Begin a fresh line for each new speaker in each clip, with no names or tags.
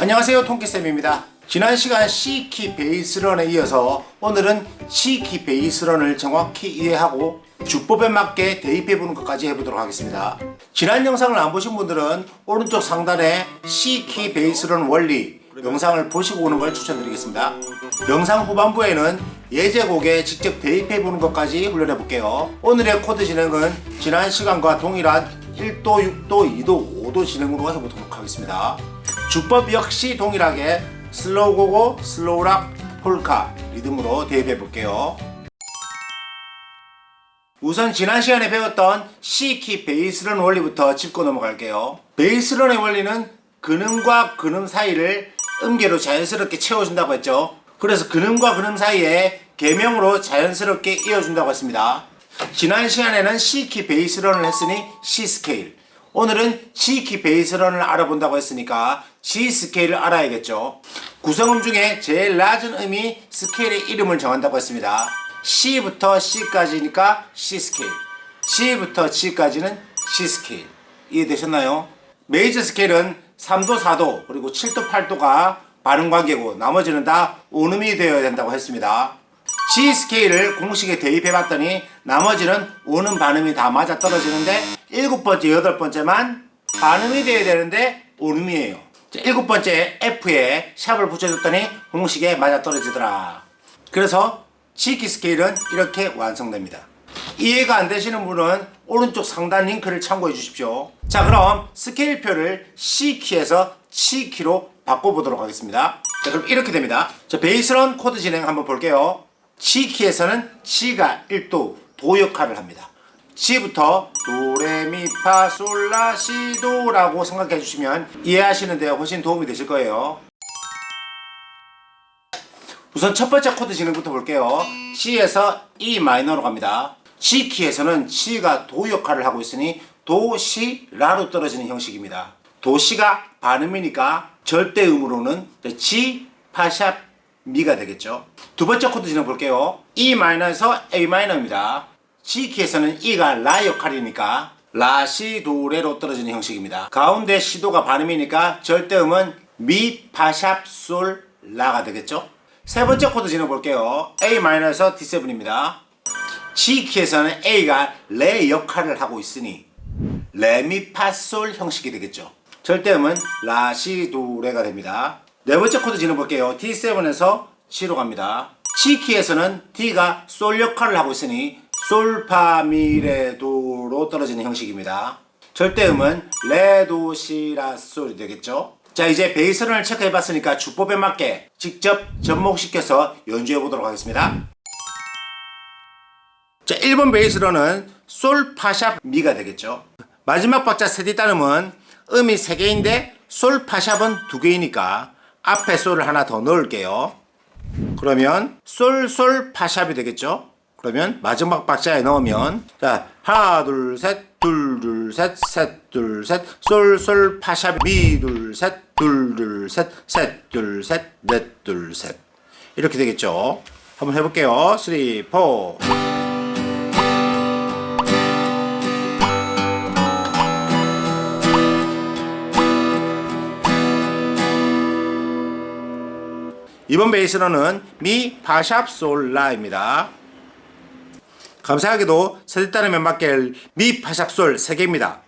안녕하세요 통키쌤입니다. 지난 시간 C키 베이스런에 이어서 오늘은 C키 베이스런을 정확히 이해하고 주법에 맞게 대입해보는 것까지 해보도록 하겠습니다. 지난 영상을 안 보신 분들은 오른쪽 상단에 C키 베이스런 원리 영상을 보시고 오는 걸 추천드리겠습니다. 영상 후반부에는 예제곡에 직접 대입해보는 것까지 훈련해 볼게요. 오늘의 코드 진행은 지난 시간과 동일한 1도, 6도, 2도, 5도 진행으로 해보도록 하겠습니다 주법 역시 동일하게 슬로우 고고, 슬로우 락, 폴카 리듬으로 대입해 볼게요. 우선 지난 시간에 배웠던 C키 베이스런 원리부터 짚고 넘어갈게요. 베이스런의 원리는 근음과 근음 사이를 음계로 자연스럽게 채워준다고 했죠. 그래서 근음과 근음 사이에 계명으로 자연스럽게 이어준다고 했습니다. 지난 시간에는 C키 베이스런을 했으니 C 스케일. 오늘은 G키 베이스런을 알아본다고 했으니까 G 스케일을 알아야겠죠. 구성음 중에 제일 낮은 음이 스케일의 이름을 정한다고 했습니다. C부터 C까지니까 C 스케일. C부터 G까지는 C 스케일. 이해되셨나요? 메이저 스케일은 3도, 4도, 그리고 7도, 8도가 반응 관계고 나머지는 다 온음이 되어야 된다고 했습니다. G 스케일을 공식에 대입해 봤더니 나머지는 오는 반음이 다 맞아 떨어지는데 일곱 번째, 여덟 번째만 반음이 돼야 되는데 오음이에요. 자, 일곱 번째 F에 샵을 붙여줬더니 공식에 맞아 떨어지더라. 그래서 G키 스케일은 이렇게 완성됩니다. 이해가 안 되시는 분은 오른쪽 상단 링크를 참고해 주십시오. 자, 그럼 스케일표를 C키에서 G키로 바꿔보도록 하겠습니다. 자, 그럼 이렇게 됩니다. 자, 베이스런 코드 진행 한번 볼게요. G키에서는 G가 1도 도 역할을 합니다. G부터 도레미파솔라시도라고 생각해 주시면 이해하시는 데 훨씬 도움이 되실 거예요. 우선 첫 번째 코드 진행부터 볼게요. C에서 E 마이너로 갑니다. G 키에서는 G가 도 역할을 하고 있으니 도, 시, 라로 떨어지는 형식입니다. 도, 시가 반음이니까 절대 음으로는 G, 파샵, 미가 되겠죠. 두 번째 코드 진행 볼게요. E 마이너에서 A 마이너입니다. G 키에서는 E가 라 역할이니까 라, 시, 도, 레로 떨어지는 형식입니다. 가운데 시도가 반음이니까 절대음은 미, 파샵, 솔, 라가 되겠죠. 세 번째 코드 진행 볼게요. A 마이너에서 D7입니다. G 키에서는 A가 레 역할을 하고 있으니 레미파솔 형식이 되겠죠. 절대음은 라시도레가 됩니다. 네 번째 코드 진행 볼게요. D7에서 G로 갑니다. G 키에서는 D가 솔 역할을 하고 있으니 솔파미레도로 떨어지는 형식입니다. 절대음은 레도시라솔이 되겠죠. 자 이제 베이스런을 체크해 봤으니까 주법에 맞게 직접 접목시켜서 연주해 보도록 하겠습니다. 자 1번 베이스런은 솔 파샵 미가 되겠죠. 마지막 박자 세디 따름은 음이 3개인데 솔 파샵은 2개이니까 앞에 솔을 하나 더 넣을게요. 그러면 솔솔 파샵이 되겠죠. 그러면 마지막 박자에 넣으면 자 하나 둘 셋 둘 둘 셋 셋 둘 셋 솔 솔 파샵 미둘셋둘둘셋셋둘셋넷둘셋 이렇게 되겠죠. 한번 해볼게요. 3, 4 이번 베이스로는 미, 파샵, 솔, 라입니다. 감사하게도 세대 따르면 맞게 미, 파샵, 솔 3개입니다.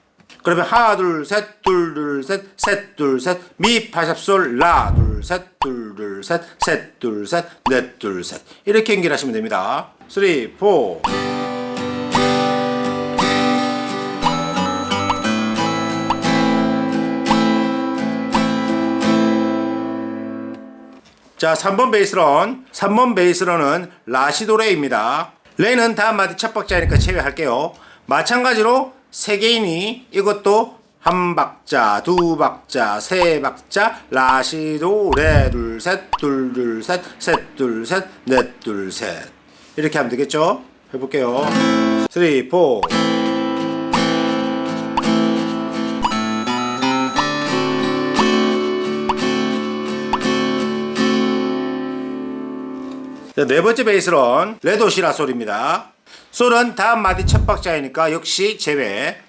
그러면 하나, 둘, 셋, 둘, 둘, 셋, 셋, 둘, 셋, 미, 파샵, 솔, 라, 둘, 셋, 둘, 둘, 셋, 셋, 둘, 셋, 넷, 둘, 셋. 이렇게 연결하시면 됩니다. 3, 4. 자, 3번 베이스런. 3번 베이스런은 라시도레입니다. 레는 다음 마디 첫 박자니까 제외할게요. 마찬가지로 세 개이니 이것도 한 박자, 두 박자, 세 박자, 라시도, 레, 둘, 셋, 둘, 둘, 셋, 셋, 둘, 셋, 넷, 둘, 셋. 이렇게 하면 되겠죠? 해볼게요. 3, 4. 네 번째 베이스론 레도시라 솔입니다. 솔은 다음 마디 첫 박자이니까 역시 제외.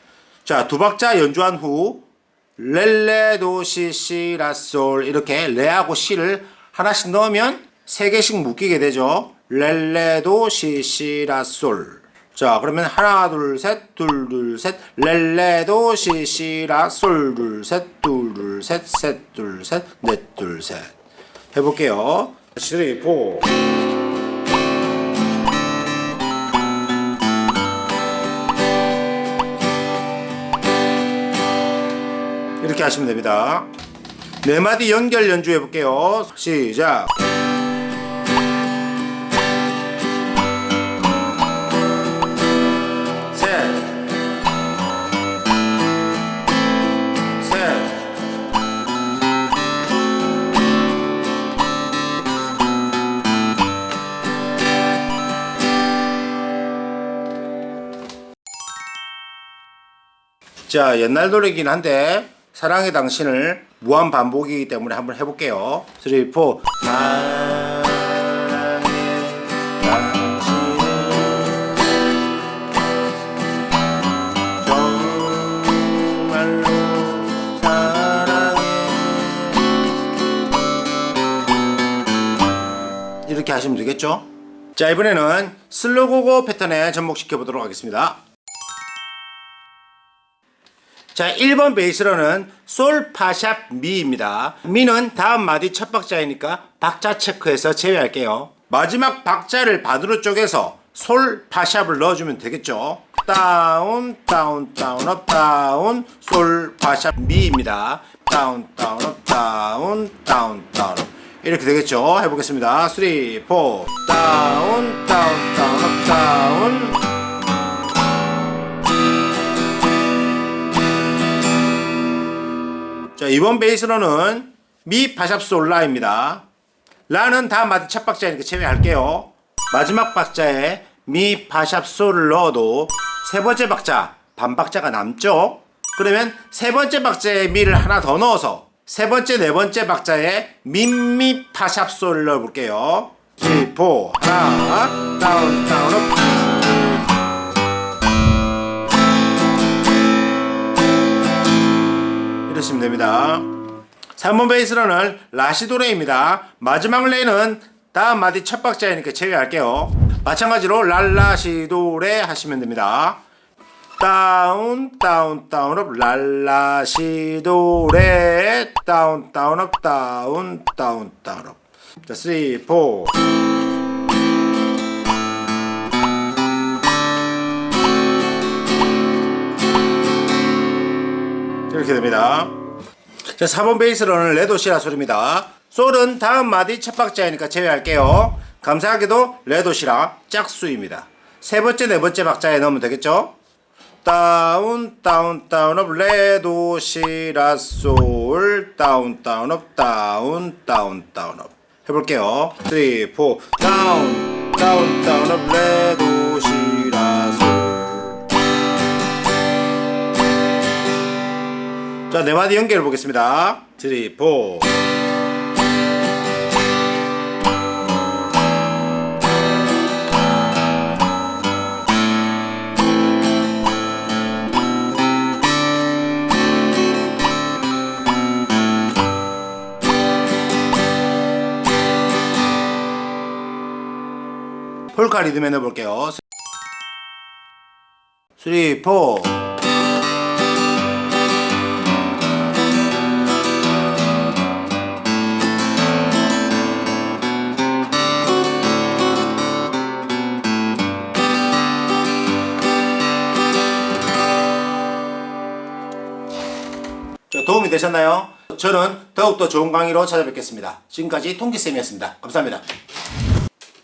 자, 두 박자 연주한 후 렐레도 시 시라 솔 이렇게 레하고 시를 하나씩 넣으면 세 개씩 묶이게 되죠. 렐레도 시 시라 솔. 자 그러면 하나 둘 셋 둘 둘 셋 렐레도 시 시라 솔 둘 셋 둘 둘 셋 셋 둘 셋 넷 둘 셋 해볼게요. 3 4 이렇게 하시면 됩니다. 네 마디 연결 연주해 볼게요. 시작. 자, 옛날 노래긴 한데 사랑의 당신을 무한 반복이기 때문에 한번 해볼게요. 3, 4 사랑의 당신을 정말로 사랑해 이렇게 하시면 되겠죠? 자 이번에는 슬로고고 패턴에 접목시켜 보도록 하겠습니다. 자, 1번 베이스로는 솔, 파샵, 미입니다. 미는 다음 마디 첫 박자이니까 박자 체크해서 제외할게요. 마지막 박자를 반으로 쪼개서 솔, 파샵을 넣어주면 되겠죠. 다운, 다운, 다운, 업, 다운, 솔, 파샵, 미입니다. 다운, 다운, 업, 다운, 다운, 다운, 업. 이렇게 되겠죠. 해보겠습니다. 3, 4, 다운, 다운, 다운, 업, 다운. 자, 이번 베이스로는 미 파샵솔 라입니다. 라는 다음 마디 첫 박자니까 제외할게요. 마지막 박자에 미 파샵솔을 넣어도 세 번째 박자 반 박자가 남죠. 그러면 세 번째 박자에 미를 하나 더 넣어서 세 번째 네 번째 박자에 민미 파샵솔을 넣어볼게요. 3, 4 하나 다운 다운 업 이러시면 됩니다. 3번 베이스로는 라시도레입니다. 마지막 레는 다음 마디 첫 박자이니까 제외할게요. 마찬가지로 랄라시도레 하시면 됩니다. 다운 다운 다운 업 랄라시도레 다운 다운 업 다운 다운 다운 업. 자, 3 4 이렇게 됩니다. 자, 4번 베이스로는 레도시라 소리입니다. 솔은 다음 마디 첫 박자이니까 제외할게요. 감사하게도 레도시라 짝수입니다. 세 번째, 네 번째 박자에 넣으면 되겠죠? 다운, 다운, 다운, 업, 레도시라 솔, 다운, 다운, 업, 다운, 다운, 다운, 업. 해볼게요. 3, 4, 다운, 다운, 다운, 업, 레 자, 네 마디 연결해 보겠습니다. 3, 4. 폴카 리듬 해볼게요. 3, 4. 되셨나요? 저는 더욱더 좋은 강의로 찾아뵙겠습니다. 지금까지 통기쌤이었습니다. 감사합니다.